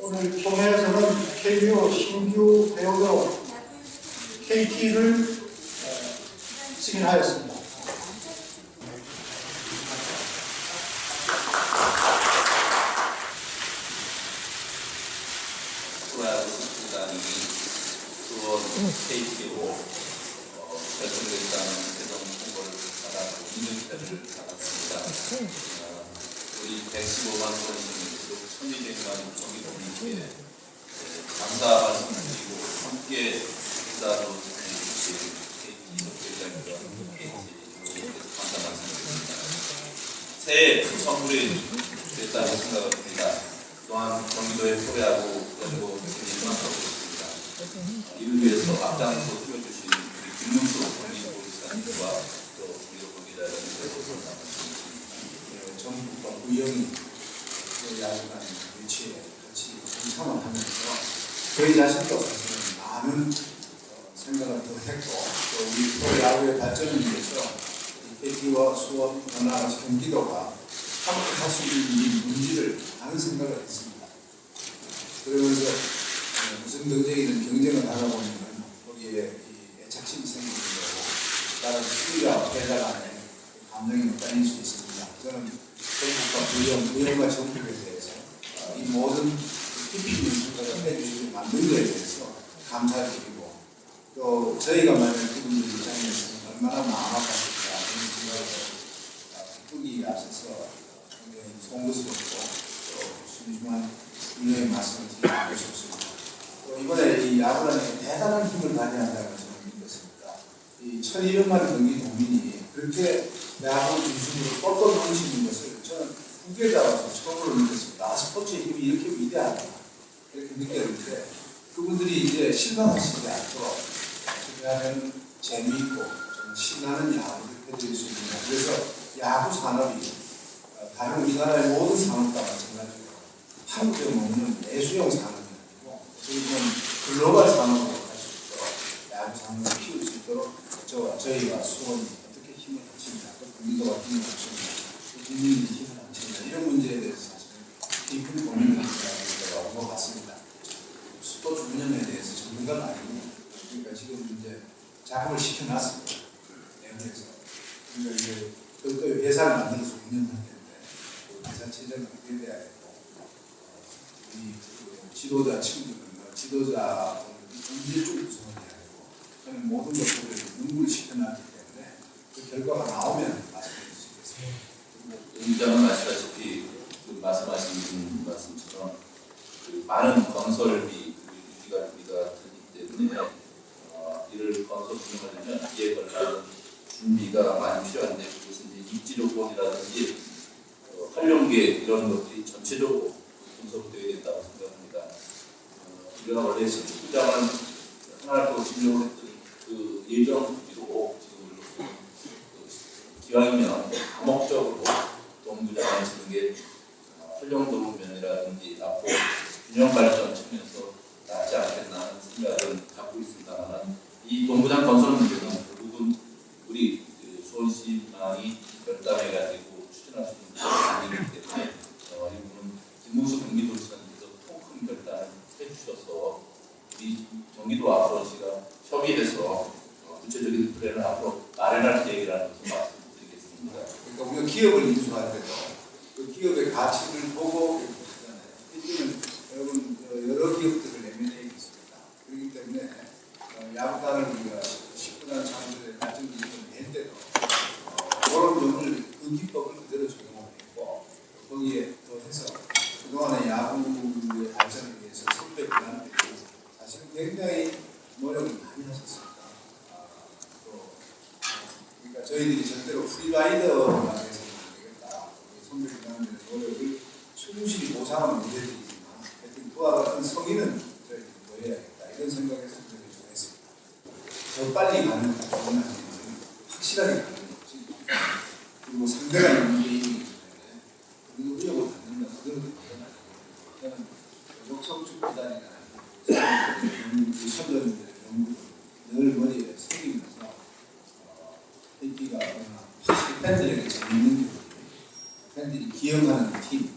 오늘 총회에서는 KBO 신규 배우로 KT를 승인하였습니다. 프로야구 구단이 수원 KT로 결정됐다는 대성 통보를 받았고 인증표를 받았습니다. 어, 우리 115만 원 중에서 1200만 경기도민께 감사 함께 KT협회장과 KT 감사 말씀 드립니다. 새해 선물이 됐다고 생각합니다. 또한 경기도의 프로야구 연구 대표님만 하고 있습니다. 이를 위해서 앞장서 뛰어주신 우리 김문수 경기도지사님과 또 경기도 기자 여러분들께 감사합니다. 정부가 우영 이 야구단 위치에 같이 동참을 하면서 저희 자신도 사실은 많은 어, 생각을 더 했고 또 우리 프로야구의 발전을 위해서 KT와 수원, 나아가서 경기도가 함께 할 수 있는 문제를 많은 생각을 했습니다. 그러면서 어, 무슨 경쟁이든 경쟁을 하다 보면 거기에 이 애착심이 생기는 거고 따라서 수위와 패자 간의 감정이 나뉠 수 있습니다. 저는 정부가 부영, 부영과 정부에 대해서 어, 이 모든 깊이 생각을 해주시고 만든 것에 대해서 감사드리고 또 저희가 만약 그분들 입장에서 얼마나 마음 아팠을까 이런 생각을 어, 기쁘기 앞서서 굉장히 송구스럽고 또 순중한 분명의 말씀을 드리고 싶습니다. 또 이번에 이 야구단에 대단한 힘을 발휘한다고 저는 믿었습니다. 이 1200만 경기 도민이 그렇게 야구 중심으로 뻗어 넘치는 것을 저는 후계자 와서 처음으로 느꼈습니다. 아, 스포츠의 힘이 이렇게 위대하다. 이렇게 느꼈는데 그분들이 이제 실망하시지 않도록 왜냐하면 재미있고 좀 신나는 야구를 해드릴 수 있는 그래서 야구 산업이 어, 다른 우리나라의 모든 산업과 마찬가지로 한국에 없는 내수용 산업이 아니고 글로벌 산업으로 갈 수 있도록 야구 산업을 키울 수 있도록 저와 어떻게 힘을 힘을 합칩니다. 또 국민이 합칩니다. 이런 문제에 대해서 사실 깊은 고민을 해야 될것 같습니다. 스포츠 운영에 대해서 전문가는 아니고 그러니까 지금 이제 작업을 시켜놨습니다. 내부에서 그러니까 이제 그것도 회사를 만들어서 운영할 텐데 그 회사 체제는 어떻게 돼야 되고 이 그 지도자 친구들은 뭐 지도자 이제 좀 구성을 해야 되고 모든 것들을 연구를 시켜놨기 때문에 그 결과가 나오면 말씀드릴 수 있겠습니다. 임장은 아시다시피 그 말씀하신 말씀처럼 그 많은 건설비 우리가 우리가 들기 때문에 어, 이를 건설 운영하려면 이에 걸맞은 준비가 많이 필요한데 그것은 입지 조건이라든지 어, 활용계 이런 것들이 전체적으로 분석되어야 된다고 생각합니다. 어, 우리가 원래 하나를 더 진행을 했던 그 예정 지금 그 기왕이면 암묵적으로 동부장을 짓는 게 어, 활용 도 면이라든지 앞으로 균형 발전 측면에서 낫지 않겠나 하는 생각을 갖고 있습니다만 이 동부장 건설 문제는 결국은 우리 그 수원시망이 결단해가지고 추진할 수 있는 문제가 아니기 때문에 어, 이 부분은 김문수 경기도지사님께서 통큰 결단을 해주셔서 우리 경기도 앞으로시가 협의해서 어, 구체적인 플랜을 앞으로 마련할 계획이라는 것을 말씀드리겠습니다. 그러니까 우리가 기업을 인수할 때도 그 기업의 가치를 보고 인수하잖아요. 이제는 어, 여러 기업들을 내면에 있습니다. 그렇기 때문에 어, 야구단을 우리가 19단 창조에 가진 때도 어, 그런 부분을 그 기법을 그대로 적용하고 거기에 또 해서 그동안의 야구의 발전을 위해서 선배 기관들이 사실은 굉장히 노력을 많이 하셨습니다. 아, 또 그러니까 저희들이 절대로 되겠다. 우리 선배 기관들의 노력을 충실히 보상은 못해드리지만 하여튼 그와 성의는 저희들이 보여야겠다. 이런 생각에서 저희들이 정했습니다. 더 빨리 가는 좋은 아니면 확실하게 가는 거지. 그리고 상대가 있는 게 있기 때문에 우리도 의욕을 갖는다. 그대로 아니고 저는 욕성축 구단이나 우리 선전들의 연구를 늘 머리에 새기면서 어, 팬티가 얼마나 확실히 팬들에게 재밌는 팀, 팬들이 기억하는 팀,